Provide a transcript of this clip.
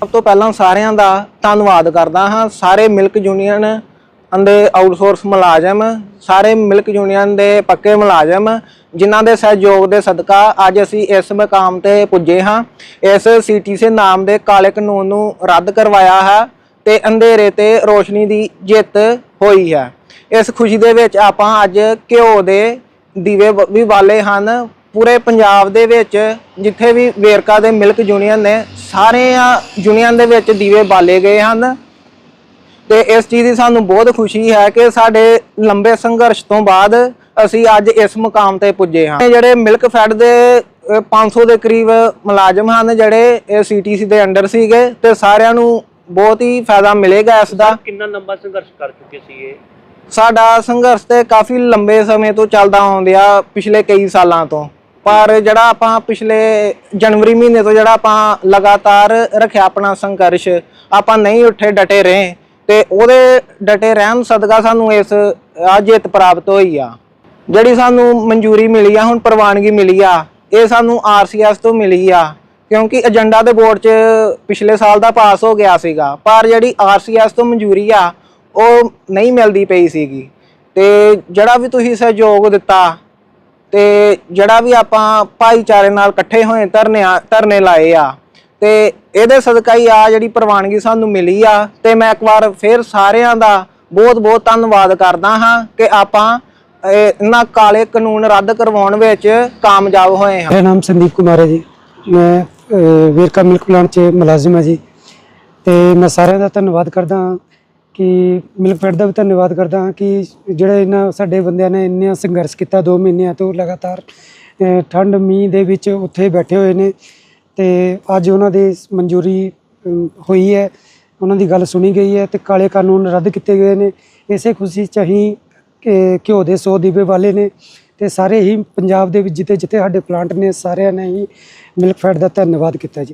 ਸਭ ਤੋਂ ਪਹਿਲਾਂ ਸਾਰਿਆਂ ਦਾ ਧੰਨਵਾਦ ਕਰਦਾ ਹਾਂ। ਸਾਰੇ ਮਿਲਕ ਯੂਨੀਅਨ ਅੰਦੇ ਆਊਟਸੋਰਸ ਮੁਲਾਜ਼ਮ, ਸਾਰੇ ਮਿਲਕ ਯੂਨੀਅਨ ਦੇ ਪੱਕੇ ਮੁਲਾਜ਼ਮ, ਜਿਨ੍ਹਾਂ ਦੇ ਸਹਿਯੋਗ ਦੇ ਸਦਕਾ ਅੱਜ ਅਸੀਂ ਇਸ ਮਕਾਮ ਤੇ ਪੁੱਜੇ ਹਾਂ। ਇਸ ਸੀਟੀਸੀ ਨਾਮ ਦੇ ਕਾਲੇ ਕਾਨੂੰਨ ਨੂੰ ਰੱਦ ਕਰਵਾਇਆ ਹੈ। ਤੇ ਅੰਧੇਰੇ ਤੇ ਰੋਸ਼ਨੀ ਦੀ ਜਿੱਤ ਹੋਈ ਹੈ। ਇਸ ਖੁਸ਼ੀ ਦੇ ਵਿੱਚ ਆਪਾਂ ਅੱਜ ਘਿਓ ਦੇ ਦੀਵੇ ਵੀ ਵਾਲੇ ਹਨ। ਪੂਰੇ ਪੰਜਾਬ ਦੇ ਵਿੱਚ ਜਿੱਥੇ ਵੀ ਵੇਰਕਾ ਦੇ ਮਿਲਕ ਯੂਨੀਅਨ ਨੇ ਸਾਰੇ ਯੂਨੀਅਨ ਦੇ ਵਿੱਚ ਦੀਵੇ ਬਾਲੇ ਗਏ ਹਨ। ਤੇ ਇਸ ਚੀਜ਼ ਦੀ ਸਾਨੂੰ ਬਹੁਤ ਖੁਸ਼ੀ ਹੈ ਕਿ ਸਾਡੇ ਲੰਬੇ ਸੰਘਰਸ਼ ਤੋਂ ਬਾਅਦ ਅਸੀਂ ਅੱਜ ਇਸ ਮੁਕਾਮ ਤੇ ਪੁੱਜੇ ਹਾਂ। ਇਹ ਜਿਹੜੇ ਮਿਲਕ ਫੈਡ ਦੇ ਅਹ, 500 ਦੇ ਕਰੀਬ ਮੁਲਾਜ਼ਮ ਹਨ ਜਿਹੜੇ ਇਹ ਸੀਟੀਸੀ ਦੇ ਅੰਡਰ ਸੀਗੇ ਤੇ ਸਾਰਿਆਂ ਨੂੰ ਬਹੁਤ ਹੀ ਫਾਇਦਾ ਮਿਲੇਗਾ ਇਸ ਦਾ। ਕਿੰਨਾ ਲੰਬਾ ਸੰਘਰਸ਼ ਕਰ ਚੁੱਕੇ ਸੀ ਇਹ? ਸਾਡਾ ਸੰਘਰਸ਼ ਤੇ ਕਾਫੀ ਲੰਬੇ ਸਮੇਂ ਤੋਂ ਚੱਲਦਾ ਆਉਂਦਿਆ ਪਿਛਲੇ ਕਈ ਸਾਲਾਂ ਤੋਂ। ਪਰ ਜਿਹੜਾ ਆਪਾਂ ਪਿਛਲੇ ਜਨਵਰੀ ਮਹੀਨੇ ਤੋਂ ਜਿਹੜਾ ਆਪਾਂ ਲਗਾਤਾਰ ਰੱਖਿਆ ਆਪਣਾ ਸੰਘਰਸ਼ ਆਪਾਂ ਨਹੀਂ ਉੱਠੇ ਡਟੇ ਰਹੇ ਤੇ ਉਹਦੇ ਡਟੇ ਰਹਿਣ ਸਦਕਾ ਸਾਨੂੰ ਇਸ ਆ ਜਿੱਤ ਪ੍ਰਾਪਤ ਹੋਈ ਆ। ਜਿਹੜੀ ਸਾਨੂੰ ਮਨਜ਼ੂਰੀ ਮਿਲੀ ਆ ਹੁਣ ਪ੍ਰਵਾਨਗੀ ਮਿਲੀ ਆ ਇਹ ਸਾਨੂੰ ਆਰਸੀਐਸ ਤੋਂ ਮਿਲੀ ਆ। ਕਿਉਂਕਿ ਏਜੰਡਾ ਦੇ ਬੋਰਡ 'ਚ ਪਿਛਲੇ ਸਾਲ ਦਾ ਪਾਸ ਹੋ ਗਿਆ ਸੀਗਾ, ਪਰ ਜਿਹੜੀ ਆਰਸੀਐਸ ਤੋਂ ਮਨਜ਼ੂਰੀ ਆ, ਉਹ ਨਹੀਂ ਮਿਲਦੀ ਪਈ ਸੀਗੀ। ਤੇ ਜਿਹੜਾ ਵੀ ਤੁਸੀਂ ਸਹਿਯੋਗ ਦਿੱਤਾ, ਤੇ ਜਿਹੜਾ ਵੀ ਆਪਾਂ ਭਾਈਚਾਰੇ ਨਾਲ ਇਕੱਠੇ ਹੋਏ, ਧਰਨੇ ਧਰਨੇ ਲਾਏ ਆ, ਤੇ ਇਹਦੇ ਸਦਕਾ ਹੀ ਆ ਜਿਹੜੀ ਪ੍ਰਵਾਨਗੀ ਸਾਨੂੰ ਮਿਲੀ ਆ, ਤੇ ਮੈਂ ਇੱਕ ਵਾਰ ਫੇਰ ਸਾਰਿਆਂ ਦਾ ਬਹੁਤ ਬਹੁਤ ਧੰਨਵਾਦ ਕਰਦਾ ਹਾਂ ਕਿ ਆਪਾਂ ਇਹਨਾਂ ਕਾਲੇ ਕਾਨੂੰਨ ਰੱਦ ਕਰਵਾਉਣ ਵਿੱਚ ਕਾਮਯਾਬ ਹੋਏ ਹਾਂ। ਮੇਰਾ ਨਾਮ ਸੰਦੀਪ ਕੁਮਾਰ ਹੈ ਜੀ। ਮੈਂ ਵੇਰਕਾ ਮਿਲਕ ਪਲਾਂਟ 'ਚ ਮੁਲਾਜ਼ਮ ਹਾਂ ਜੀ। ਤੇ ਮੈਂ ਸਾਰਿਆਂ ਦਾ ਧੰਨਵਾਦ ਕਰਦਾ ਹਾਂ ਕਿ ਮਿਲਕ ਫੈਡ ਦਾ ਵੀ ਧੰਨਵਾਦ ਕਰਦਾ ਹਾਂ ਕਿ ਜਿਹੜੇ ਇਹਨਾਂ ਸਾਡੇ ਬੰਦਿਆਂ ਨੇ ਇੰਨਾ ਸੰਘਰਸ਼ ਕੀਤਾ 2 ਮਹੀਨਿਆਂ ਤੋਂ ਲਗਾਤਾਰ। ਠੰਡ, ਮੀਂਹ ਦੇ ਵਿੱਚ ਉੱਥੇ ਬੈਠੇ ਹੋਏ ਨੇ। ਤੇ ਅੱਜ ਉਹਨਾਂ ਦੀ ਮਨਜ਼ੂਰੀ ਹੋਈ ਹੈ। ਉਹਨਾਂ ਦੀ ਗੱਲ ਸੁਣੀ ਗਈ ਹੈ ਤੇ ਕਾਲੇ ਕਾਨੂੰਨ ਰੱਦ ਕੀਤੇ ਗਏ ਨੇ। ਇਸੇ ਖੁਸ਼ੀ 'ਚ ਅਸੀਂ ਘਿਓ ਦੇ 100 ਦੀਵੇ ਵਾਲੇ ਨੇ। ਤੇ ਸਾਰੇ ਹੀ ਪੰਜਾਬ ਦੇ ਵਿੱਚ ਜਿੱਥੇ ਜਿੱਥੇ ਸਾਡੇ ਪਲਾਂਟ ਨੇ, ਸਾਰਿਆਂ ਨੇ ਹੀ ਮਿਲਕ ਫੈਡ ਦਾ ਧੰਨਵਾਦ ਕੀਤਾ ਜੀ।